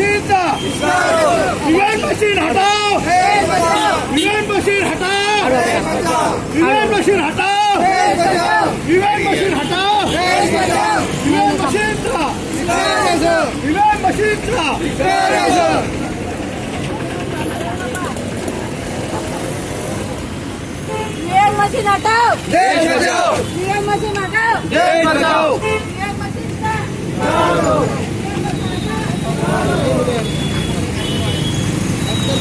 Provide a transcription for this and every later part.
मशीनचा EVM machine हटाओ EVM machine हटाओ ईव्हीएम मशीन हटाओ ईव्हीएम मशीन हटाओ ईव्हीएम मशीनचा ईव्हीएम मशीनचा ईएम मशीन हटाओ देश बचाओ ईएम मशीन हटाओ देश बचाओ ईएम मशीन का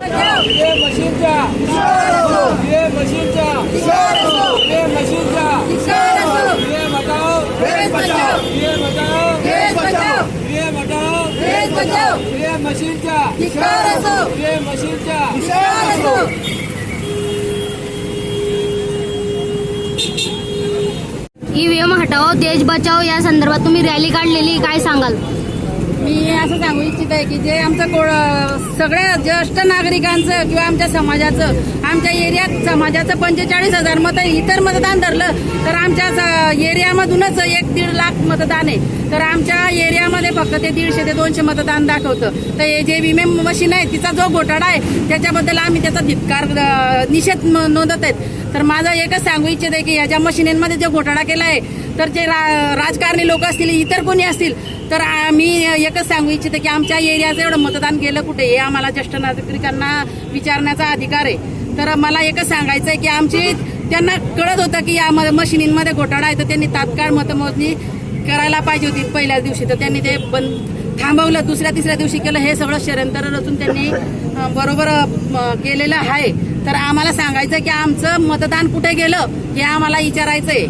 बचाओ ये मशीनचा ये मशीनचा ये मशीनचा किसान असो ये हटाओ देश बचाओ ये हटाओ देश बचाओ ये हटाओ देश बचाओ ये मशीनचा किसान असो ये मशीनचा किसान असो. ईव्हीएम हटाओ देश बचाओ या संदर्भात तुम्ही रॅली काढलेली काय सांगाल? मी असं सांगू इच्छित आहे की जे आमचं को- सगळ्या ज्येष्ठ नागरिकांचं किंवा आमच्या समाजाचं आमच्या एरियात समाजाचं पंचेचाळीस हजार मत इतर मतदान धरलं तर आमच्या एरियामधूनच एक दीड लाख मतदान आहे. तर आमच्या एरियामध्ये फक्त ते दीडशे ते दोनशे मतदान दाखवतं. तर हे जे विमे मशीन आहे तिचा जो घोटाळा आहे त्याच्याबद्दल आम्ही त्याचा धिक्कार निषेध म- नोंदवत आहेत. तर माझं एकच सांगू इच्छित आहे की ह्याच्या ज्या मशिनींमध्ये जो घोटाळा केला आहे तर जे रा- राजकारणी लोक असतील इतर कोणी असतील तर आम्ही एकच सांगू इच्छिते की आमच्या एरियाचं एवढं मतदान गेलं कुठे? हे आम्हाला ज्येष्ठ नागरिकांना विचारण्याचा अधिकार आहे. तर मला एकच सांगायचं आहे की आमची त्यांना कळत होतं की या मशिनींमध्ये घोटाळा आहे तर त्यांनी तात्काळ मतमोजणी करायला पाहिजे होती पहिल्या दिवशी. तर त्यांनी ते बंद थांबवलं दुसऱ्या तिसऱ्या दिवशी केलं. हे सगळं षडयंत्र रचून त्यांनी बरोबर केलेलं आहे. तर आम्हाला सांगायचं की आमचं मतदान कुठे गेलं हे आम्हाला विचारायचं आहे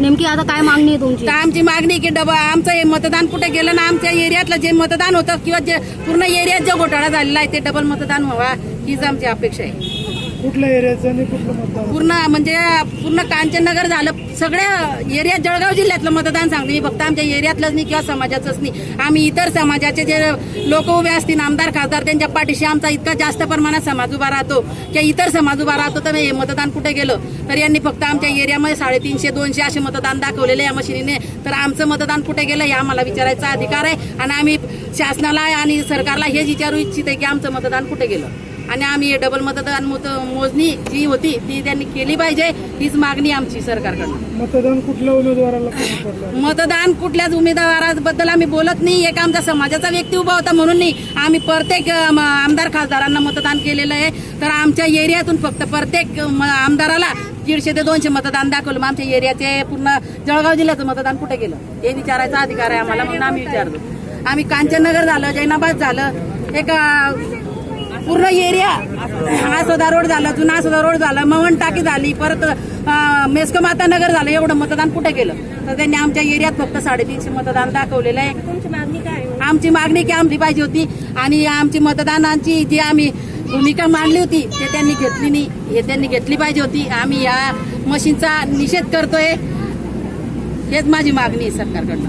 नेमकी आता काय मागणी आहे तुमची? तर आमची मागणी आहे की डबा आमचं हे मतदान कुठे गेलं ना आमच्या एरियातलं जे मतदान होतं किंवा जे पूर्ण एरियात जो घोटाळा झालेला आहे ते डबल मतदान व्हावा हीच आमची अपेक्षा आहे. कुठल्या एरियाचं आणि कुठलं मतदान? पूर्ण म्हणजे पूर्ण कांचननगर झालं सगळ्या एरिया जळगाव जिल्ह्यातलं मतदान सांगते. मी फक्त आमच्या एरियातलंच नाही किंवा समाजाचंच नाही. आम्ही इतर समाजाचे जे लोक उभे असतील आमदार खासदार त्यांच्या पाठीशी आमचा इतका जास्त प्रमाणात समाज उभा राहतो. किंवा इतर समाज उभा राहतो तर हे मतदान कुठे गेलं? तर यांनी फक्त आमच्या एरियामध्ये साडेतीनशे दोनशे असे मतदान दाखवलेले या मशिनीने. तर आमचं मतदान कुठे गेलं हे आम्हाला विचारायचा अधिकार आहे. आणि आम्ही शासनाला आणि सरकारला हेच विचारू इच्छित आहे की आमचं मतदान कुठे गेलं? आणि आम्ही डबल मतदान मोजणी जी होती ती त्यांनी केली पाहिजे. हीच मागणी आमची सरकारकडून. मतदान कुठल्या उमेदवाराला कमी पडलं? मतदान कुठल्याच उमेदवाराबद्दल आम्ही बोलत नाही. एक आमचा समाजाचा व्यक्ती उभा होता म्हणून नाही. आम्ही प्रत्येक म, आमदार खासदारांना मतदान केलेलं आहे. तर आमच्या एरियातून फक्त प्रत्येक म, आमदाराला दीडशे ते दोनशे मतदान दाखवलं. मग आमच्या एरियाचे पूर्ण जळगाव जिल्ह्याचं मतदान कुठे गेलं? हे विचारायचा अधिकार आहे आम्हाला म्हणून आम्ही विचारलो. आम्ही कांचननगर झालं जैनाबाद झालं. एक अ, पूर्ण एरिया आसोदा रोड झाला जुना आसोदा रोड झाला. मवन टाकी झाली परत मेस्क माता नगर झालं एवढं मतदान कुठे गेलं तर त्यांनी आमच्या एरियात फक्त साडेतीनशे मतदान दाखवलेलं आहे? आमची मागणी की आमची पाहिजे होती आणि आमची मतदानाची जी आम्ही भूमिका मांडली होती ते त्यांनी घेतली नाही. हे त्यांनी घेतली पाहिजे होती. आम्ही या मशीनचा निषेध करतोय. हेच माझी मागणी आहे सरकारकडनं.